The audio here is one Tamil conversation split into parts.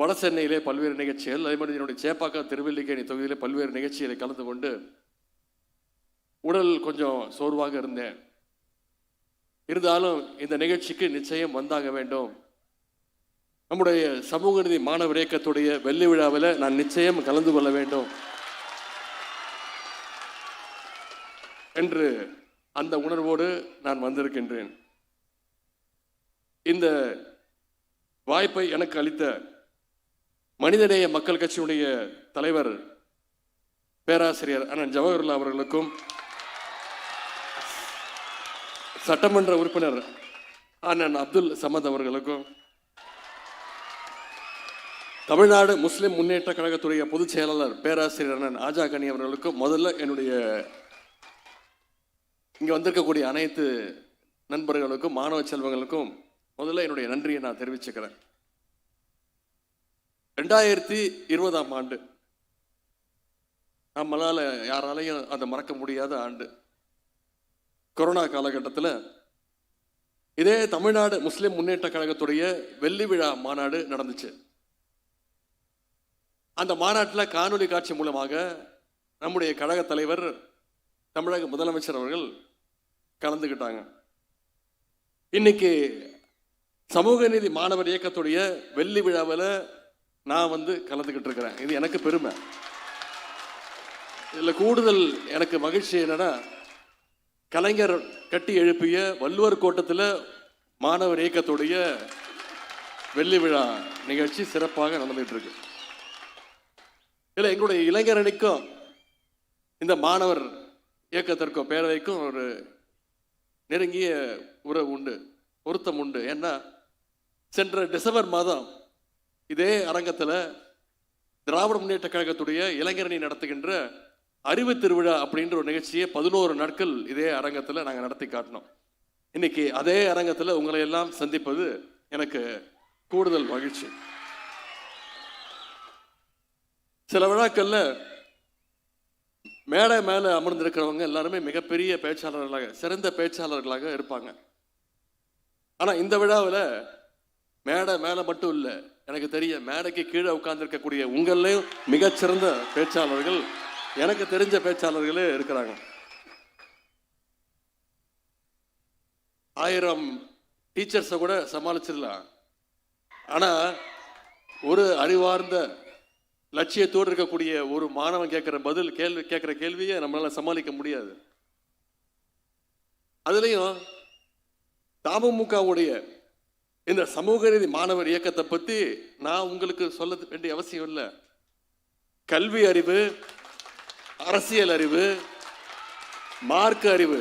வட சென்னையிலே பல்வேறு நிகழ்ச்சிகள் அதே மாதிரி என்னுடைய சேப்பாக்கம் திருவல்லிக்கேணி தொகுதியிலே பல்வேறு நிகழ்ச்சிகளை கலந்து கொண்டு உடல் கொஞ்சம் சோர்வாக இருந்தேன். இருந்தாலும் இந்த நிகழ்ச்சிக்கு நிச்சயம் வந்தாக வேண்டும். நம்முடைய சமூக நீதி மாணவர் இயக்கத்துடைய வெள்ளி விழாவில் நான் நிச்சயம் கலந்து கொள்ள வேண்டும் என்று அந்த உணர்வோடு நான் வந்திருக்கின்றேன். இந்த வாய்ப்பை எனக்கு அளித்த மனிதநேய மக்கள் கட்சியினுடைய தலைவர் பேராசிரியர் அண்ணன் ஜவஹர்லால் அவர்களுக்கும் சட்டமன்ற உறுப்பினர் அண்ணன் அப்துல் சமத் அவர்களுக்கும் தமிழ்நாடு முஸ்லிம் முன்னேற்ற கழகத்துடைய பொதுச் செயலாளர் பேராசிரியர் அண்ணன் ஆஜா கனி அவர்களுக்கும் முதல்ல என்னுடைய இங்கே வந்திருக்கக்கூடிய அனைத்து நண்பர்களுக்கும் மாணவ செல்வங்களுக்கும் முதல்ல என்னுடைய நன்றியை நான் தெரிவிச்சுக்கிறேன். ரெண்டாயிரத்தி இருபதாம் ஆண்டு. நம்மளால் யாராலையும் அதை மறக்க முடியாத ஆண்டு. கொரோனா காலகட்டத்தில் இதே தமிழ்நாடு முஸ்லிம் முன்னேற்ற கழகத்துடைய வெள்ளி விழா மாநாடு நடந்துச்சு. அந்த மாநாட்டில் காணொலி காட்சி மூலமாக நம்முடைய கழக தலைவர் தமிழக முதலமைச்சர் அவர்கள் கலந்துக்கிட்டாங்க இன்னைக்கு சமூக நீதி மாணவர் இயக்கத்துடைய வெள்ளி விழாவில் நான் வந்து கலந்துக்கிட்டு இருக்கிறேன் இது எனக்கு பெருமை. இதில் கூடுதல் எனக்கு மகிழ்ச்சி என்னென்னா கலைஞர் கட்டி எழுப்பிய வள்ளுவர் கோட்டத்தில் மாணவர் இயக்கத்துடைய வெள்ளி விழா நிகழ்ச்சி சிறப்பாக நடந்துகிட்டு இருக்கு இதில் எங்களுடைய இளைஞரணிக்கும் இந்த மாணவர் இயக்கத்திற்கும் பேரவைக்கும் ஒரு நெருங்கிய உறவு உண்டு பொருத்தம் உண்டு. ஏன்னா சென்ற டிசம்பர் மாதம் இதே அரங்கத்தில் திராவிட முன்னேற்ற கழகத்துடைய இளைஞரணி நடத்துகின்ற அறிவு திருவிழா அப்படின்ற ஒரு நிகழ்ச்சியை பதினோரு நாட்கள் இதே அரங்கத்தில் நாங்கள் நடத்தி காட்டினோம். இன்னைக்கு அதே அரங்கத்தில் உங்களை எல்லாம் சந்திப்பது எனக்கு கூடுதல் மகிழ்ச்சி. சில விழாக்களில் மேடை மேலே அமர்ந்திருக்கிறவங்க எல்லாருமே மிகப்பெரிய பேச்சாளர்களாக சிறந்த பேச்சாளர்களாக இருப்பாங்க. ஆனால் இந்த விழாவில் மேடை மேலே மட்டும் இல்லை எனக்கு தெரிய மேடைக்கு கீழே உட்கார்ந்துருக்கக்கூடிய உங்களையும் மிகச்சிறந்த பேச்சாளர்கள் எனக்கு தெரிஞ்ச பேச்சாளர்களே இருக்கிறாங்க. ஆயிரம் டீச்சர்ஸை கூட சமாளிச்சிடலாம். ஆனால் ஒரு அறிவார்ந்த லட்சியத்தோடு இருக்கக்கூடிய ஒரு மாணவன் கேட்குற பதில் கேள்வி கேட்குற கேள்வியை நம்மளால் சமாளிக்க முடியாது. அதுலேயும் தாமமுகவுடைய இந்த சமூக நீதி மாணவர் இயக்கத்தை பற்றி நான் உங்களுக்கு சொல்ல வேண்டிய அவசியம் இல்லை. கல்வி அறிவு அரசியல் அறிவு மார்க் அறிவு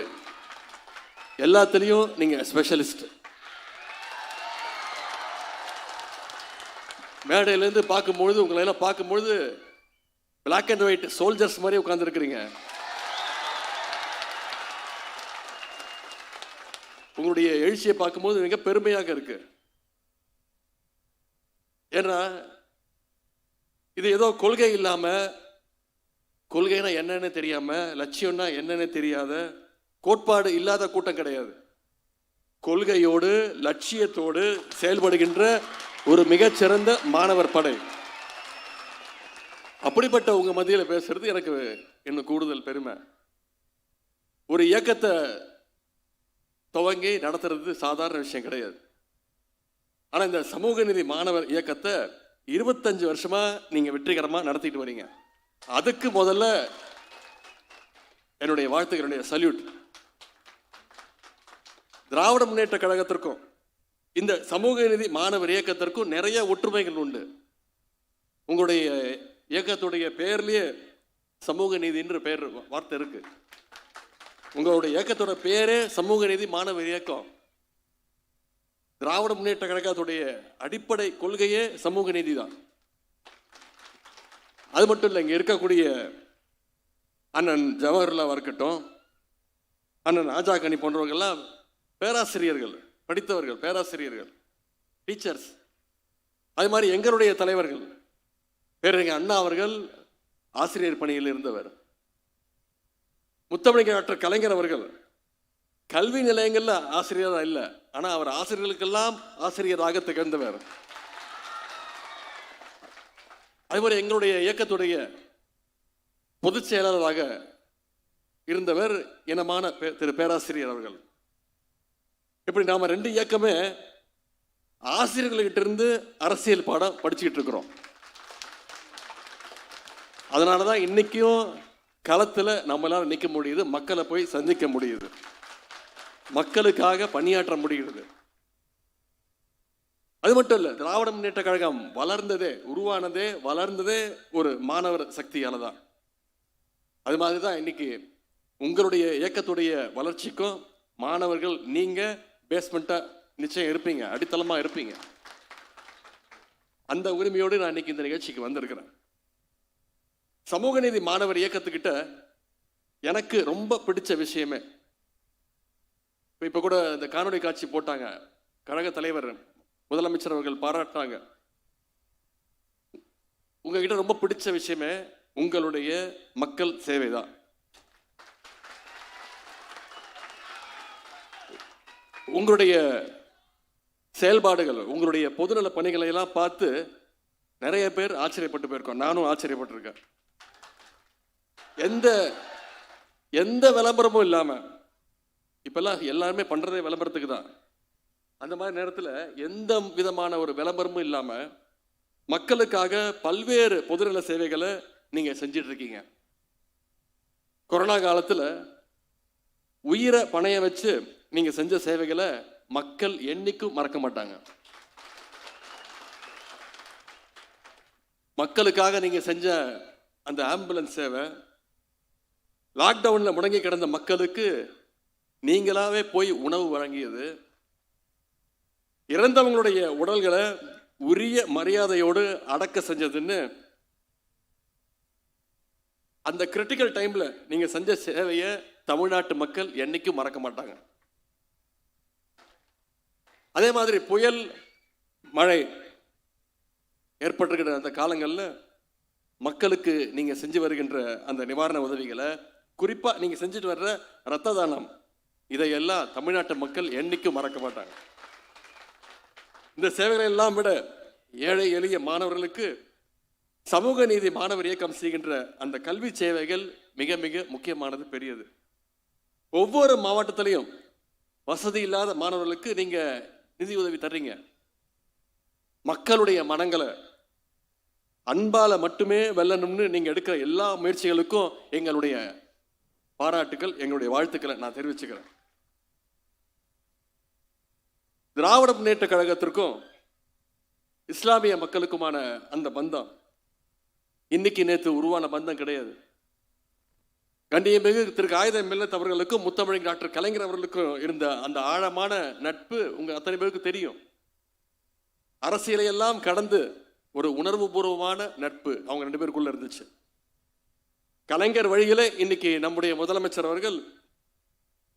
எல்லாத்துலேயும் நீங்கள் ஸ்பெஷலிஸ்ட் மேடையிலேருந்து பார்க்கும்பொழுது உங்களை எல்லாம் பார்க்கும்பொழுது பிளாக் அண்ட் ஒயிட் சோல்ஜர்ஸ் மாதிரி உட்காந்துருக்கிறீங்க உங்களுடைய எழுச்சியை பார்க்கும்போது மிக பெருமையாக இருக்கு. ஏன்னா இது ஏதோ கொள்கை இல்லாம கொள்கைனா என்னன்னு தெரியாம லட்சியம்னா என்னன்னு தெரியாத கோட்பாடு இல்லாத கூட்டம் கிடையாது. கொள்கையோடு லட்சியத்தோடு செயல்படுகின்ற ஒரு மிகச்சிறந்த மாணவர் படை. அப்படிப்பட்ட உங்க மத்தியில் பேசுறது எனக்கு இன்னும் கூடுதல் பெருமை. ஒரு இயக்கத்தை துவங்கி நடத்துறது சாதாரண விஷயம் கிடையாது. ஆனால் இந்த சமூக நிதி மாணவர் இயக்கத்தை இருபத்தஞ்சு வருஷமாக நீங்கள் வெற்றிகரமாக நடத்திட்டு வரீங்க. அதுக்கு முதல்ல என்னுடைய வாழ்த்துக்களுடைய சல்யூட் திராவிட முன்னேற்ற கழகத்திற்கும் இந்த சமூக நிதி மாணவர் இயக்கத்திற்கும் நிறைய ஒற்றுமைகள் உண்டு. உங்களுடைய இயக்கத்துடைய பெயர்லேயே சமூக நீதின்ற பெயர் வார்த்தை இருக்குது உங்களுடைய இயக்கத்தோட பேரே சமூக நீதி மாணவர் இயக்கம். திராவிட முன்னேற்ற கழகத்துடைய அடிப்படை கொள்கையே சமூக நீதி தான். அது மட்டும் இல்லை இங்கே இருக்கக்கூடிய அண்ணன் ஜவஹர்லாவாக இருக்கட்டும் அண்ணன் ஆஜா கனி போன்றவர்கள்லாம் பேராசிரியர்கள் படித்தவர்கள் பேராசிரியர்கள் டீச்சர்ஸ் அது மாதிரி எங்களுடைய தலைவர்கள் பேரறிஞர் அண்ணா அவர்கள் ஆசிரியர் பணியில் இருந்தவர். முத்தமிழ் டாக்டர் கலைஞர் அவர்கள் கல்வி நிலையங்கள்ல ஆசிரியராக இல்லை. ஆனால் அவர் ஆசிரியர்களுக்கெல்லாம் ஆசிரியராக திகழ்ந்தவர். அதுமாதிரி எங்களுடைய இயக்கத்துடைய பொதுச் செயலாளராக இருந்தவர் இனமான பே- திரு பேராசிரியர் அவர்கள். இப்படி நாம ரெண்டு இயக்கமே ஆசிரியர்கள்கிட்ட இருந்து அரசியல் பாடம் படிச்சுக்கிட்டு இருக்கிறோம். அதனால தான் இன்னைக்கும் களத்தில் நம்மளால் நிற்க முடியுது மக்களை போய் சந்திக்க முடியுது. மக்களுக்காக பணியாற்ற முடிகிறது அது மட்டும் இல்லை திராவிட முன்னேற்ற கழகம் வளர்ந்ததே உருவானதே வளர்ந்ததே ஒரு மாணவர் சக்தியால் தான் அது மாதிரி தான் இன்னைக்கு உங்களுடைய இயக்கத்துடைய வளர்ச்சிக்கும் மாணவர்கள் நீங்கள் பேஸ்மெண்ட்டாக நிச்சயம் இருப்பீங்க அடித்தளமாக இருப்பீங்க. அந்த உரிமையோடு நான் இன்னைக்கு இந்த நிகழ்ச்சிக்கு வந்திருக்கிறேன். சமூக நீதி மாணவர் இயக்கத்துக்கிட்ட எனக்கு ரொம்ப பிடிச்ச விஷயமே. இப்போ கூட இந்த காணொலி காட்சி போட்டாங்க. கழக தலைவர் முதலமைச்சர் அவர்கள் பாராட்டினாங்க. உங்ககிட்ட ரொம்ப பிடிச்ச விஷயமே உங்களுடைய மக்கள் சேவை தான் உங்களுடைய செயல்பாடுகள் உங்களுடைய பொதுநல பணிகளை எல்லாம் பார்த்து நிறைய பேர் ஆச்சரியப்பட்டு போயிருக்கோம். நானும் ஆச்சரியப்பட்டிருக்கேன். எந்த எந்த விளம்பரமும் இல்லாமல் இப்போல்லாம் எல்லாருமே பண்ணுறதே விளம்பரத்துக்கு தான். அந்த மாதிரி நேரத்தில் எந்த விதமான ஒரு விளம்பரமும் இல்லாமல் மக்களுக்காக பல்வேறு பொதுநல சேவைகளை நீங்கள் செஞ்சிட்டு இருக்கீங்க கொரோனா காலத்தில் உயிரை பணைய வச்சு நீங்கள் செஞ்ச சேவைகளை மக்கள் என்றைக்கும் மறக்க மாட்டாங்க. மக்களுக்காக நீங்கள் செஞ்ச அந்த ஆம்புலன்ஸ் சேவை லாக்டவுனில் முடங்கி கிடந்த மக்களுக்கு நீங்களாவே போய் உணவு வழங்கியது. இறந்தவங்களுடைய உடல்களை உரிய மரியாதையோடு அடக்க செஞ்சதுன்னு அந்த கிரிட்டிக்கல் டைமில் நீங்கள் செஞ்ச சேவையை தமிழ்நாட்டு மக்கள் என்றைக்கும் மறக்க மாட்டாங்க. அதே மாதிரி புயல் மழை ஏற்பட்டிருக்கிற அந்த காலங்களில் மக்களுக்கு நீங்கள் செஞ்சு வருகின்ற அந்த நிவாரண உதவிகளை குறிப்பாக நீங்கள் செஞ்சுட்டு வர்ற ரத்த தானம் இதையெல்லாம் தமிழ்நாட்டு மக்கள் என்றைக்கும் மறக்க மாட்டாங்க. இந்த சேவைகளை எல்லாம் விட ஏழை எளிய மாணவர்களுக்கு சமூக நீதி மாணவர் இயக்கம் செய்கின்ற அந்த கல்வி சேவைகள் மிக மிக முக்கியமானது பெரியது. ஒவ்வொரு மாவட்டத்திலையும் வசதி இல்லாத மாணவர்களுக்கு நீங்கள் நிதி உதவி தர்றீங்க. மக்களுடைய மனங்களை அன்பால் மட்டுமே வெல்லணும்னு நீங்கள் எடுக்கிற எல்லா முயற்சிகளுக்கும் எங்களுடைய பாராட்டுக்கள் எங்களுடைய வாழ்த்துக்களை நான் தெரிவிச்சுக்கிறேன். திராவிட முன்னேற்ற கழகத்திற்கும் இஸ்லாமிய மக்களுக்குமான அந்த பந்தம் இன்னைக்கு நேற்று உருவான பந்தம் கிடையாது. கண்டியமிகு திரு காகிதம் மில்லத் அவர்களுக்கும் முத்தமிழ் டாக்டர் கலைஞர் அவர்களுக்கும் இருந்த அந்த ஆழமான நட்பு உங்கள் அத்தனை பேருக்கு தெரியும். அரசியலையெல்லாம் கடந்து ஒரு உணர்வுபூர்வமான நட்பு அவங்க ரெண்டு பேருக்குள்ளே இருந்துச்சு. கலைஞர் வழியில் இன்னைக்கு நம்முடைய முதலமைச்சர் அவர்கள்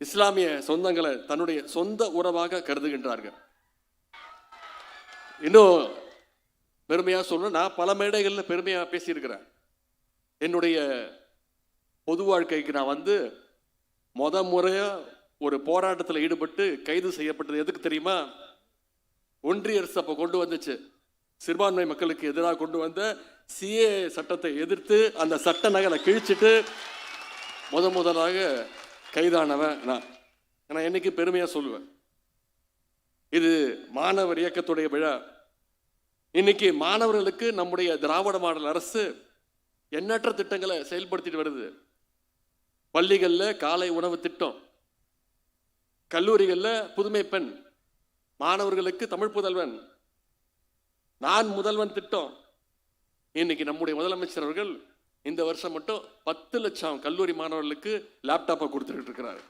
இஸ்லாமிய சொந்தங்களை தன்னுடைய சொந்த உறவாக கருதுகின்றார்கள். இன்னும் பெருமையாக சொல்லணும் நான் பல மேடைகளில் பெருமையாக பேசியிருக்கிறேன். என்னுடைய பொது வாழ்க்கைக்கு நான் வந்து முத முறையாக ஒரு போராட்டத்தில் ஈடுபட்டு கைது செய்யப்பட்டது எதுக்கு தெரியுமா? ஒன்றிய அரசு அப்போ கொண்டு வந்துச்சு. சிறுபான்மை மக்களுக்கு எதிராக கொண்டு வந்த சிஏ சட்டத்தை எதிர்த்து அந்த சட்ட நகலை கிழிச்சிட்டு முத முதலாக கைதானவன் நான். நான் என்னைக்கு பெருமையாக சொல்லுவேன். இது மாணவர் இயக்கத்துடைய விழா. இன்னைக்கு மாணவர்களுக்கு நம்முடைய திராவிட மாடல் அரசு எண்ணற்ற திட்டங்களை செயல்படுத்திட்டு வருது. பள்ளிகளில் காலை உணவு திட்டம். கல்லூரிகளில் புதுமை பெண். மாணவர்களுக்கு தமிழ் புதல்வன். நான் முதல்வன் திட்டம். இன்னைக்கு நம்முடைய முதலமைச்சர் அவர்கள் இந்த வருஷம் மட்டும் பத்து லட்சம் கல்லூரி மாணவர்களுக்கு லேப்டாப்பை கொடுத்துட்டு இருக்கிறாரு.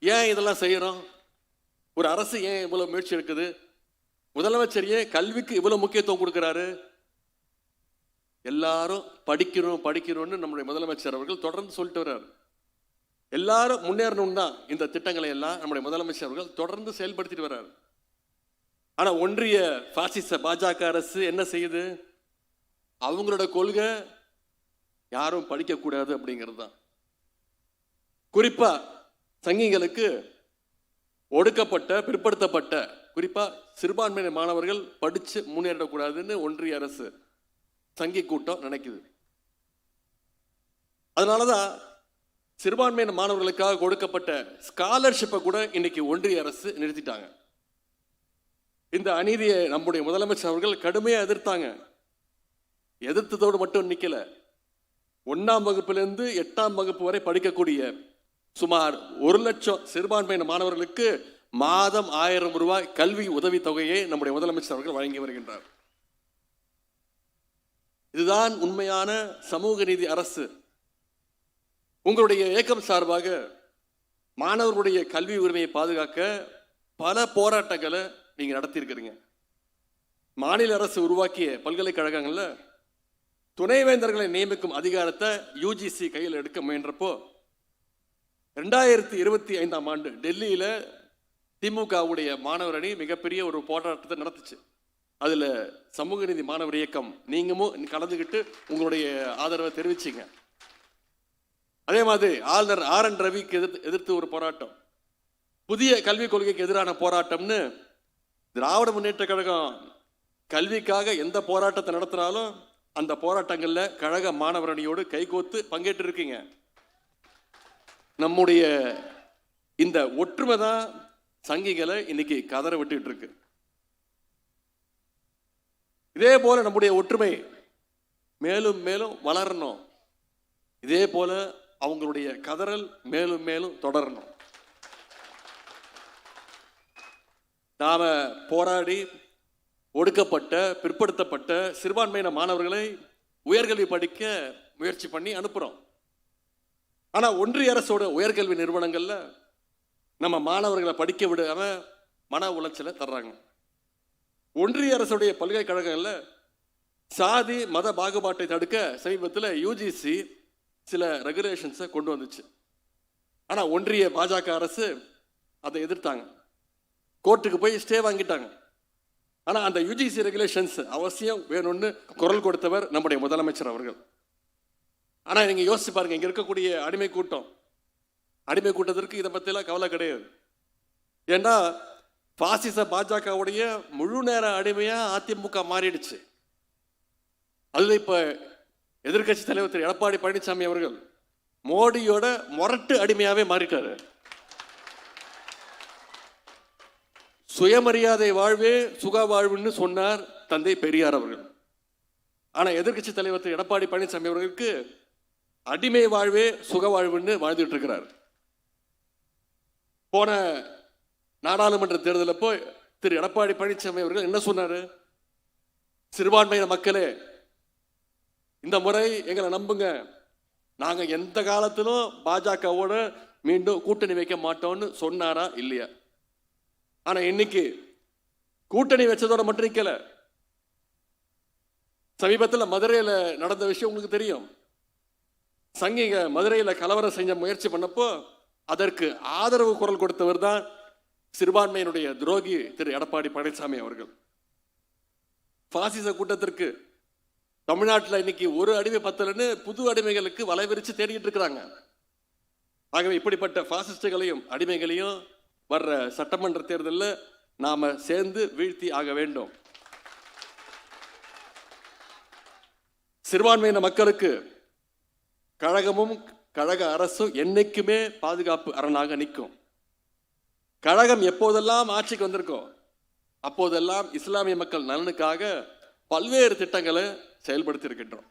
ஏன் இதெல்லாம் செய்யறோம்? ஒரு அரசு ஏன் இவ்வளவு முயற்சி எடுக்குது? முதலமைச்சர் ஏன் கல்விக்கு இவ்வளவு முக்கியத்துவம் கொடுக்குறாரு? எல்லாரும் படிக்கணும் படிக்கணும்னு நம்முடைய முதலமைச்சர் அவர்கள் தொடர்ந்து சொல்லிட்டு வர்றாரு. எல்லாரும் முன்னேறணும் தான் இந்த திட்டங்களை எல்லாம் நம்முடைய முதலமைச்சர் அவர்கள் தொடர்ந்து செயல்படுத்திட்டு வர்றாரு. ஆனால் ஒன்றிய பாசிச பாஜக அரசு என்ன செய்யுது? அவங்களோட கொள்கை யாரும் படிக்கக்கூடாது அப்படிங்கிறது தான். குறிப்பா சங்கிகளுக்கு ஒடுக்கப்பட்ட பிற்படுத்தப்பட்ட குறிப்பாக சிறுபான்மையின மாணவர்கள் படித்து முன்னேறக்கூடாதுன்னு ஒன்றிய அரசு சங்கி கூட்டம் நினைக்குது. அதனால தான் சிறுபான்மையின மாணவர்களுக்காக கொடுக்கப்பட்ட ஸ்காலர்ஷிப்பை கூட இன்னைக்கு ஒன்றிய அரசு நிறுத்திட்டாங்க. இந்த அநீதியை நம்முடைய முதலமைச்சர் அவர்கள் கடுமையாக எதிர்த்தாங்க. எதிர்த்ததோடு மட்டும் நிற்கல ஒன்றாம் வகுப்பிலிருந்து எட்டாம் வகுப்பு வரை படிக்கக்கூடிய சுமார் ஒரு லட்சம் சிறுபான்மையின மாணவர்களுக்கு மாதம் ஆயிரம் ரூபாய் கல்வி உதவித் தொகையை நம்முடைய முதலமைச்சர் அவர்கள் வழங்கி வருகின்றார். இதுதான் உண்மையான சமூக நீதி அரசு. உங்களுடைய இயக்கம் சார்பாக மாணவர்களுடைய கல்வி உரிமையை பாதுகாக்க பல போராட்டங்களை நீங்கள் நடத்தியிருக்கிறீங்க. மாநில அரசு உருவாக்கிய பல்கலைக்கழகங்களில் துணைவேந்தர்களை நியமிக்கும் அதிகாரத்தை யூஜிசி கையில் எடுக்க முயன்றப்போ ரெண்டாயிரத்தி இருபத்தி ஐந்தாம் ஆண்டு டெல்லியில் திமுகவுடைய மாணவர் அணி மிகப்பெரிய ஒரு போராட்டத்தை நடத்துச்சு. அதில் சமூக நீதி மாணவர் இயக்கம் நீங்களும் கலந்துக்கிட்டு உங்களுடைய ஆதரவை தெரிவிச்சிங்க. அதே மாதிரி ஆளுநர் ஆர் என் ரவிக்கு எதிர்த்து எதிர்த்து ஒரு போராட்டம். புதிய கல்விக் கொள்கைக்கு எதிரான போராட்டம்னு திராவிட முன்னேற்ற கழகம் கல்விக்காக எந்த போராட்டத்தை நடத்தினாலும் அந்த போராட்டங்களில் கழக மாணவரணியோடு கைகோத்து பங்கேற்று இருக்கீங்க நம்முடைய இந்த ஒற்றுமை தான் சங்கிகளை இன்னைக்கு கதற விட்டுட்டு இருக்கு இதே போல நம்முடைய ஒற்றுமை மேலும் மேலும் வளரணும். இதே போல அவங்களுடைய கதறல் மேலும் மேலும் தொடரணும். நாம் போராடி ஒடுக்கப்பட்ட பிற்படுத்தப்பட்ட சிறுபான்மையின மாணவர்களை உயர்கல்வி படிக்க முயற்சி பண்ணி அனுப்புகிறோம் ஆனால் ஒன்றிய அரசோட உயர்கல்வி நிறுவனங்களில் நம்ம மாணவர்களை படிக்க விடாமல் மன உளைச்சலை தர்றாங்க. ஒன்றிய அரசுடைய பல்கலைக்கழகங்களில் சாதி மத பாகுபாட்டை தடுக்க சமீபத்தில் யூஜிசி சில ரெகுலேஷன்ஸை கொண்டு வந்துச்சு. ஆனால் ஒன்றிய பாஜக அரசு அதை எதிர்த்தாங்க. கோர்ட்டுக்கு போய் ஸ்டே வாங்கிட்டாங்க. ஆனால் அந்த யுஜிசி ரெகுலேஷன்ஸ் அவசியம் வேணும்னு குரல் கொடுத்தவர் நம்முடைய முதலமைச்சர் அவர்கள். ஆனால் நீங்கள் யோசிச்சு பாருங்கள் இங்கே இருக்கக்கூடிய அடிமை கூட்டம். அடிமை கூட்டத்திற்கு இதை பற்றிலாம் கவலை கிடையாது. ஏன்னா பாசிச பாஜகவுடைய முழு நேர அடிமையாக அதிமுக மாறிடுச்சு. அதில் இப்போ எதிர்க்கட்சி தலைவர் திரு எடப்பாடி பழனிசாமி அவர்கள் மோடியோட முரட்டு அடிமையாகவே மாறிட்டாரு. சுயமரியாதை வாழ்வே சுக வாழ்வுன்னு சொன்னார் தந்தை பெரியார் அவர்கள். ஆனால் எதிர்க்கட்சி தலைவர் திரு. எடப்பாடி பழனிசாமி அவர்களுக்கு அடிமை வாழ்வே சுக வாழ்வுன்னு வாழ்ந்துட்டு இருக்கிறார். போன நாடாளுமன்ற தேர்தலில் போய் திரு. எடப்பாடி பழனிசாமி அவர்கள் என்ன சொன்னார்? சிறுபான்மையின மக்களே இந்த முறை எங்களை நம்புங்க. நாங்கள் எந்த காலத்திலும் பாஜகவோட மீண்டும் கூட்டணி வைக்க மாட்டோம்னு சொன்னாரா இல்லையா? ஆனால் இன்னைக்கு கூட்டணி வச்சதோட மட்டும் நிக்கல. சமீபத்தில் மதுரையில் நடந்த விஷயம் உங்களுக்கு தெரியும். சங்கிங்க மதுரையில் கலவரம் செஞ்ச முயற்சி பண்ணப்போ அதற்கு ஆதரவு குரல் கொடுத்தவர் தான் சிறுபான்மையினுடைய துரோகி திரு எடப்பாடி பழனிசாமி அவர்கள். பாசிச கூட்டத்திற்கு தமிழ்நாட்டில் இன்னைக்கு ஒரு அடிமை பத்தலன்னு புது அடிமைகளுக்கு வலைவிரிச்சு தேடிட்டு இருக்கிறாங்க. ஆகவே இப்படிப்பட்ட பாசிஸ்டுகளையும் அடிமைகளையும் வர்ற சட்டமன்ற தேர்தலில் நாம் சேர்ந்து வீழ்த்தி ஆக வேண்டும். சிறுபான்மையின மக்களுக்கு கழகமும் கழக அரசும் என்னைக்குமே பாதுகாப்பு அரணாக நிற்கும். கழகம் எப்போதெல்லாம் ஆட்சிக்கு வந்திருக்கோம் அப்போதெல்லாம் இஸ்லாமிய மக்கள் நலனுக்காக பல்வேறு திட்டங்களை செயல்படுத்தி இருக்கின்றோம்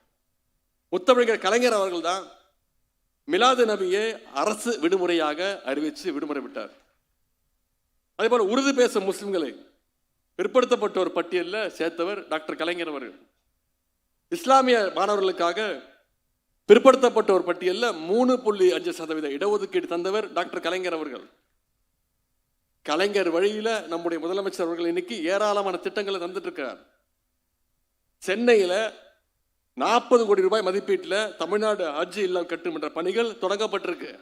முத்தமிழர் கலைஞர் அவர்கள் தான் மிலாது நபியை அரசு விடுமுறையாக அறிவித்து விடுமுறை விட்டார். அதே போல் உருது பேசும் முஸ்லிம்களை பிற்படுத்தப்பட்ட ஒரு பட்டியலில் சேர்த்தவர் டாக்டர் கலைஞர் அவர்கள். இஸ்லாமிய மாணவர்களுக்காக பிற்படுத்தப்பட்ட ஒரு பட்டியலில் மூணு புள்ளி அஞ்சு சதவீத இடஒதுக்கீடு தந்தவர் டாக்டர் கலைஞர் அவர்கள். கலைஞர் வழியில் நம்முடைய முதலமைச்சர் அவர்கள் இன்னைக்கு ஏராளமான திட்டங்களை தந்துட்டு சென்னையில் நாற்பது கோடி ரூபாய் மதிப்பீட்டில் தமிழ்நாடு ஹஜ் இல்லம் கட்டும் என்ற பணிகள் தொடங்கப்பட்டிருக்கு.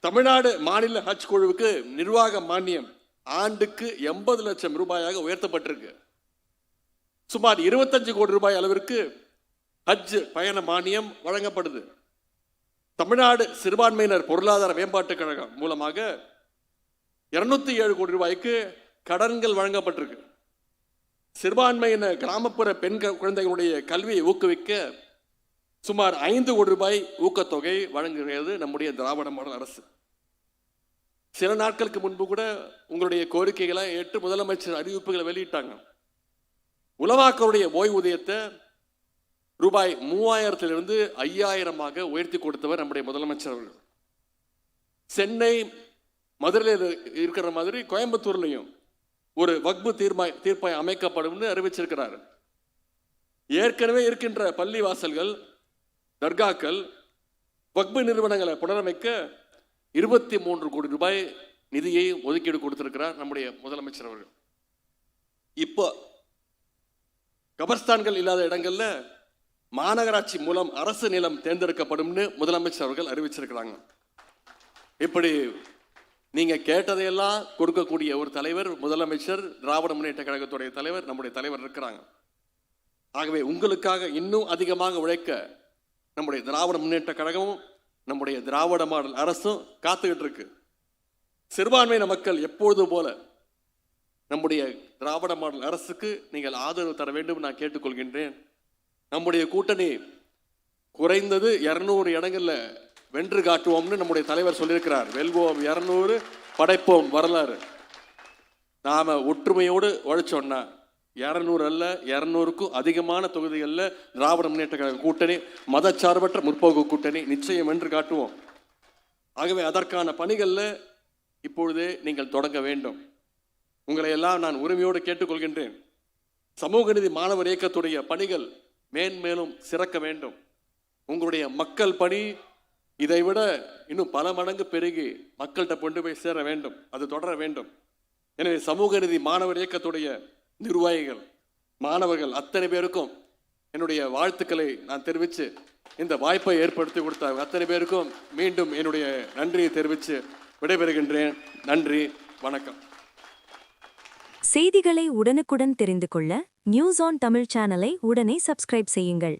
தமிழ்நாடு மாநில ஹஜ் குழுவுக்கு நிர்வாக மானியம் ஆண்டுக்கு எண்பது லட்சம் ரூபாயாக உயர்த்தப்பட்டிருக்கு. சுமார் இருபத்தஞ்சு கோடி ரூபாய் அளவிற்கு ஹஜ் பயண மானியம் வழங்கப்படுது. தமிழ்நாடு சிறுபான்மையினர் பொருளாதார மேம்பாட்டுக் கழகம் மூலமாக இருநூத்தி ஏழு கோடி ரூபாய்க்கு கடன்கள் வழங்கப்பட்டிருக்கு. சிறுபான்மையின கிராமப்புற பெண் குழந்தைகளுடைய கல்வியை ஊக்குவிக்க சுமார் ஐந்து கோடி ரூபாய் ஊக்கத்தொகை வழங்குகிறது நம்முடைய திராவிட மாடல் அரசு. சில நாட்களுக்கு முன்பு கூட உங்களுடைய கோரிக்கைகளை ஏற்று முதலமைச்சர் அறிவிப்புகளை வெளியிட்டாங்க. உலமாக்களுடைய ஓய்வூதியத்தை ரூபாய் மூவாயிரத்திலிருந்து ஐயாயிரமாக உயர்த்தி கொடுத்தவர் நம்முடைய முதலமைச்சர் அவர்கள். சென்னை மதுரையில் இருக்கிற மாதிரி கோயம்புத்தூர்லையும் ஒரு வக்பு தீர்மாய் தீர்ப்பாய் அமைக்கப்படும்னு அறிவிச்சிருக்கிறார். ஏற்கனவே இருக்கின்ற பள்ளி வாசல்கள் தர்காக்கள் வக்பு நிறுவனங்களை புனரமைக்க இருபத்தி மூன்று கோடி ரூபாய் நிதியை ஒதுக்கீடு கொடுத்திருக்கிறார் நம்முடைய முதலமைச்சர் அவர்கள். இப்போ கபர்ஸ்தான்கள் இல்லாத இடங்கள்ல மாநகராட்சி மூலம் அரசு நிலம் தேர்ந்தெடுக்கப்படும்னு முதலமைச்சர் அவர்கள் அறிவிச்சிருக்கிறாங்க. இப்படி நீங்க கேட்டதையெல்லாம் கொடுக்கக்கூடிய ஒரு தலைவர் முதலமைச்சர் திராவிட முன்னேற்ற கழகத்துடைய தலைவர் நம்முடைய தலைவர் இருக்கிறாங்க. ஆகவே உங்களுக்காக இன்னும் அதிகமாக உழைக்க நம்முடைய திராவிட முன்னேற்ற கழகமும் நம்முடைய திராவிட மாடல் அரசும் காத்துக்கிட்டு இருக்கு. சிறுபான்மையின மக்கள் எப்பொழுது போல நம்முடைய திராவிட மாடல் அரசுக்கு நீங்கள் ஆதரவு தர வேண்டும் நான் கேட்டுக்கொள்கின்றேன். நம்முடைய கூட்டணி குறைந்தது இரநூறு இடங்களில் வென்று காட்டுவோம்னு நம்முடைய தலைவர் சொல்லியிருக்கிறார். வெல்வோம் இரநூறு படைப்போம் வரலாறு. நாம ஒற்றுமையோடு உழைச்சோன்னா இரநூறு அல்ல இரநூறுக்கும் அதிகமான தொகுதிகளில் திராவிட முன்னேற்ற கழக கூட்டணி மதச்சார்பற்ற முற்போக்கு கூட்டணி நிச்சயம் என்று காட்டுவோம். ஆகவே அதற்கான பணிகளில் இப்பொழுதே நீங்கள் தொடங்க வேண்டும். உங்களை எல்லாம் நான் உரிமையோடு கேட்டுக்கொள்கின்றேன். சமூக நீதி மாணவர் இயக்கத்துடைய பணிகள் மேன்மேலும் சிறக்க வேண்டும். உங்களுடைய மக்கள் பணி இதைவிட இன்னும் பல மடங்கு பெருகி மக்கள்கிட்ட கொண்டு போய் சேர வேண்டும். அது தொடர வேண்டும். எனவே சமூக நீதி மாணவர் இயக்கத்துடைய நிர்வாகிகள் மாணவர்கள் அத்தனை பேருக்கும் என்னுடைய வாழ்த்துக்களை நான் தெரிவித்து இந்த வாய்ப்பை ஏற்படுத்தி கொடுத்த அத்தனை பேருக்கும் மீண்டும் என்னுடைய நன்றியை தெரிவித்து விடைபெறுகின்றேன். நன்றி வணக்கம். செய்திகளை உடனுக்குடன் தெரிந்து கொள்ள நியூஸ் ஆன் தமிழ் சேனலை உடனே சப்ஸ்கிரைப் செய்யுங்கள்.